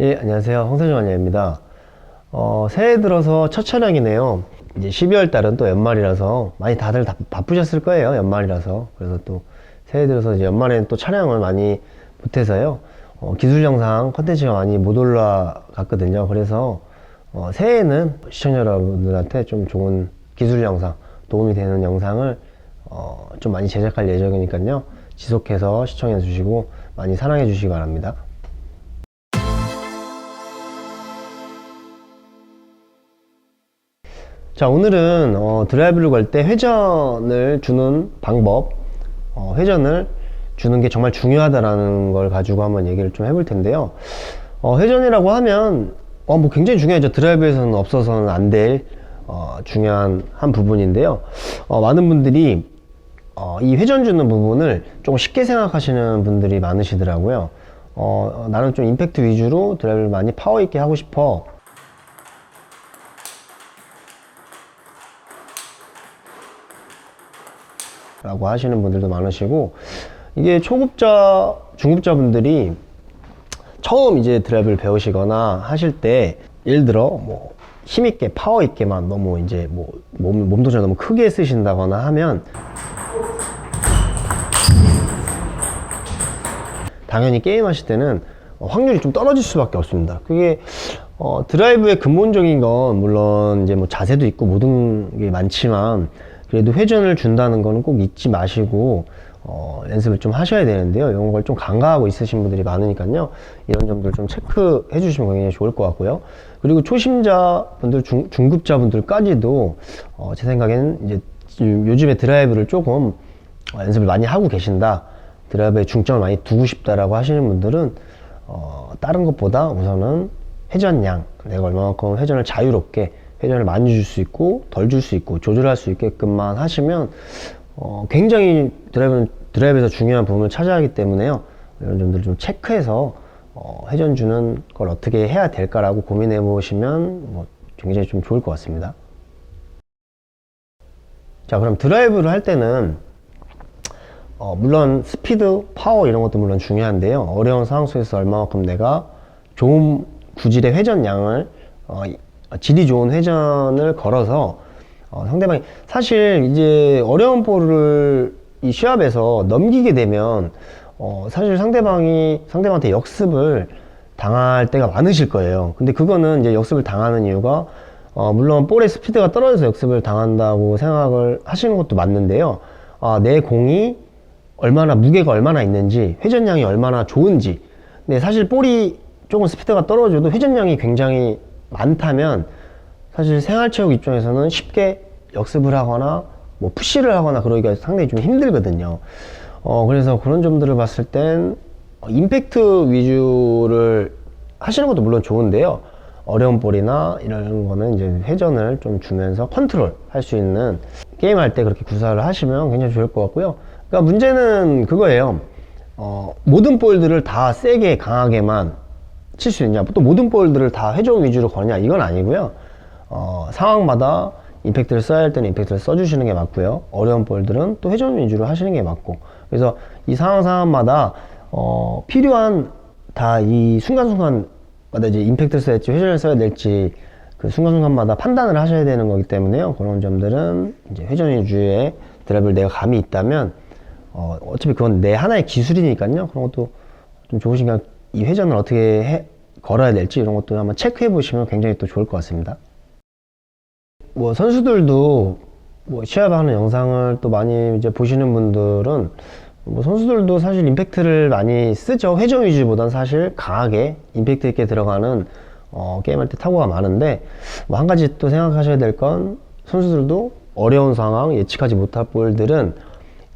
예, 안녕하세요. 홍세정 원장입니다. 어, 새해 들어서 첫 촬영이네요. 이제 12월 달은 또 연말이라서 많이 다들 다 바쁘셨을 거예요. 연말이라서. 그래서 또 새해 들어서 이제 연말에는 또 촬영을 많이 못해서요. 어, 기술 영상 컨텐츠가 많이 못 올라갔거든요. 그래서 어, 새해에는 시청자 여러분들한테 좀 좋은 기술 영상, 도움이 되는 영상을 어, 좀 많이 제작할 예정이니까요. 지속해서 시청해 주시고 많이 사랑해 주시기 바랍니다. 자 오늘은 어, 드라이브를 걸 때 회전을 주는 방법 어, 회전을 주는 게 정말 중요하다라는 걸 가지고 한번 얘기를 좀 해볼 텐데요. 어, 회전이라고 하면 어, 뭐 굉장히 중요하죠. 드라이브에서는 없어서는 안될 어, 중요한 한 부분인데요. 어, 많은 분들이 어, 이 회전 주는 부분을 조금 쉽게 생각하시는 분들이 많으시더라고요. 어, 나는 좀 임팩트 위주로 드라이브를 많이 파워 있게 하고 싶어 라고 하시는 분들도 많으시고 이게 초급자 중급자 분들이 처음 이제 드라이브를 배우시거나 하실 때 예를 들어 뭐 힘있게 파워 있게만 너무 이제 뭐 몸, 몸도저 너무 크게 쓰신다거나 하면 당연히 게임 하실 때는 어, 확률이 좀 떨어질 수밖에 없습니다. 그게 어, 드라이브의 근본적인 건 물론 이제 뭐 자세도 있고 모든 게 많지만 그래도 회전을 준다는 거는 꼭 잊지 마시고 어, 연습을 좀 하셔야 되는데요. 이런 걸 좀 간과하고 있으신 분들이 많으니까요. 이런 점들 좀 체크해 주시면 굉장히 좋을 것 같고요. 그리고 초심자 분들, 중, 중급자 분들까지도 어, 제 생각에는 이제 요즘에 드라이브를 조금 어, 연습을 많이 하고 계신다. 드라이브에 중점을 많이 두고 싶다라고 하시는 분들은 어, 다른 것보다 우선은 회전량, 내가 얼마만큼 회전을 자유롭게 회전을 많이 줄 수 있고 덜 줄 수 있고 조절할 수 있게끔만 하시면 어, 굉장히 드라이브, 드라이브에서 중요한 부분을 차지하기 때문에요. 이런 점들을 좀 체크해서 어, 회전 주는 걸 어떻게 해야 될까라고 고민해 보시면 뭐 굉장히 좀 좋을 것 같습니다. 자, 그럼 드라이브를 할 때는 어, 물론 스피드, 파워 이런 것도 물론 중요한데요. 어려운 상황 속에서 얼마만큼 내가 좋은 구질의 회전량을 어, 이- 질이 좋은 회전을 걸어서 어, 상대방이 사실 이제 어려운 볼을 이 시합에서 넘기게 되면 어, 사실 상대방이 상대방한테 역습을 당할 때가 많으실 거예요. 근데 그거는 이제 역습을 당하는 이유가 어, 물론 볼의 스피드가 떨어져서 역습을 당한다고 생각을 하시는 것도 맞는데요. 아, 내 공이 얼마나 무게가 얼마나 있는지 회전량이 얼마나 좋은지 근데 사실 볼이 조금 스피드가 떨어져도 회전량이 굉장히 많다면 사실 생활체육 입장에서는 쉽게 역습을 하거나 뭐 푸시를 하거나 그러기가 상당히 좀 힘들거든요 어 그래서 그런 점들을 봤을 땐 어, 임팩트 위주를 하시는 것도 물론 좋은데요 어려운 볼이나 이런 거는 이제 회전을 좀 주면서 컨트롤 할 수 있는 게임 할 때 그렇게 구사를 하시면 굉장히 좋을 것 같고요. 그러니까 문제는 그거예요. 어, 모든 볼들을 다 세게 강하게만 칠 수 있냐, 또 모든 볼들을 다 회전 위주로 거냐, 이건 아니고요. 어, 상황마다 임팩트를 써야 할 때는 임팩트를 써주시는 게 맞고요. 어려운 볼들은 또 회전 위주로 하시는 게 맞고. 그래서 이 상황 상황마다 어, 필요한 다 이 순간순간마다 이제 임팩트를 써야 될지 회전을 써야 될지 그 순간순간마다 판단을 하셔야 되는 거기 때문에요. 그런 점들은 이제 회전 위주의 드라이브를 내가 감이 있다면 어, 어차피 그건 내 하나의 기술이니까요. 그런 것도 좀 좋으신가 이 회전을 어떻게 해, 걸어야 될지 이런 것도 한번 체크해 보시면 굉장히 또 좋을 것 같습니다. 뭐 선수들도 뭐 시합하는 영상을 또 많이 이제 보시는 분들은 뭐 선수들도 사실 임팩트를 많이 쓰죠. 회전 위주보단 사실 강하게 임팩트 있게 들어가는 어, 게임할 때 타구가 많은데 뭐 한 가지 또 생각하셔야 될 건 선수들도 어려운 상황 예측하지 못할 볼들은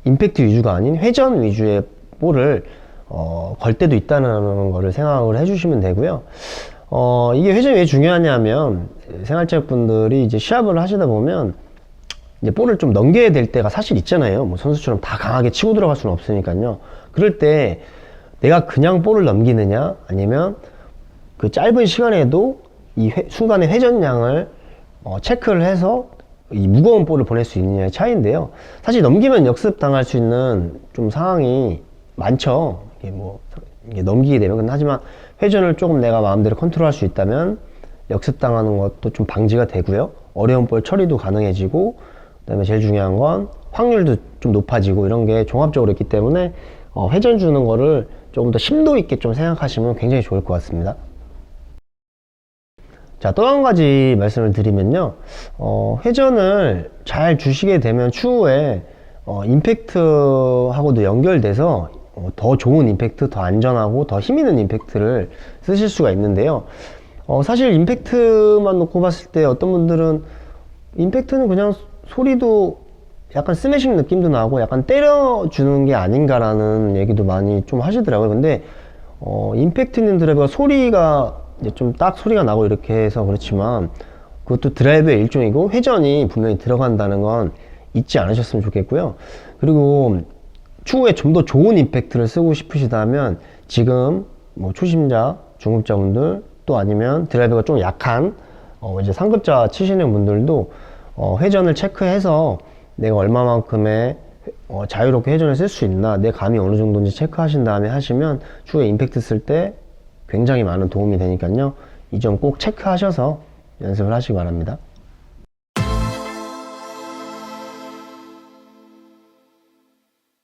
임팩트 위주가 아닌 회전 위주의 볼을 어, 걸 때도 있다는 거를 생각을 해주시면 되고요. 어, 이게 회전이 왜 중요하냐면 생활체육 분들이 이제 시합을 하시다 보면 이제 볼을 좀 넘겨야 될 때가 사실 있잖아요. 뭐 선수처럼 다 강하게 치고 들어갈 수는 없으니까요. 그럴 때 내가 그냥 볼을 넘기느냐 아니면 그 짧은 시간에도 이 회- 순간의 회전량을 어, 체크를 해서 이 무거운 볼을 보낼 수 있느냐의 차이인데요. 사실 넘기면 역습 당할 수 있는 좀 상황이 많죠. 이게 뭐 이게 넘기게 되면 하지만 회전을 조금 내가 마음대로 컨트롤할 수 있다면 역습당하는 것도 좀 방지가 되고요. 어려운 볼 처리도 가능해지고 그다음에 제일 중요한 건 확률도 좀 높아지고 이런 게 종합적으로 있기 때문에 어, 회전 주는 거를 조금 더 심도 있게 좀 생각하시면 굉장히 좋을 것 같습니다. 자, 또 한 가지 말씀을 드리면요. 어, 회전을 잘 주시게 되면 추후에 어, 임팩트하고도 연결돼서 어, 더 좋은 임팩트, 더 안전하고 더 힘 있는 임팩트를 쓰실 수가 있는데요. 어, 사실 임팩트만 놓고 봤을 때 어떤 분들은 임팩트는 그냥 소리도 약간 스매싱 느낌도 나고 약간 때려주는 게 아닌가라는 얘기도 많이 좀 하시더라고요. 근데 어, 임팩트 있는 드라이버가 소리가 좀 딱 소리가 나고 이렇게 해서 그렇지만 그것도 드라이브의 일종이고 회전이 분명히 들어간다는 건 잊지 않으셨으면 좋겠고요. 그리고 추후에 좀 더 좋은 임팩트를 쓰고 싶으시다면 지금 뭐 초심자, 중급자분들 또 아니면 드라이버가 좀 약한 어 이제 상급자 치시는 분들도 어 회전을 체크해서 내가 얼마만큼의 어 자유롭게 회전을 쓸 수 있나 내 감이 어느 정도인지 체크하신 다음에 하시면 추후에 임팩트 쓸 때 굉장히 많은 도움이 되니까요. 이 점 꼭 체크하셔서 연습을 하시기 바랍니다.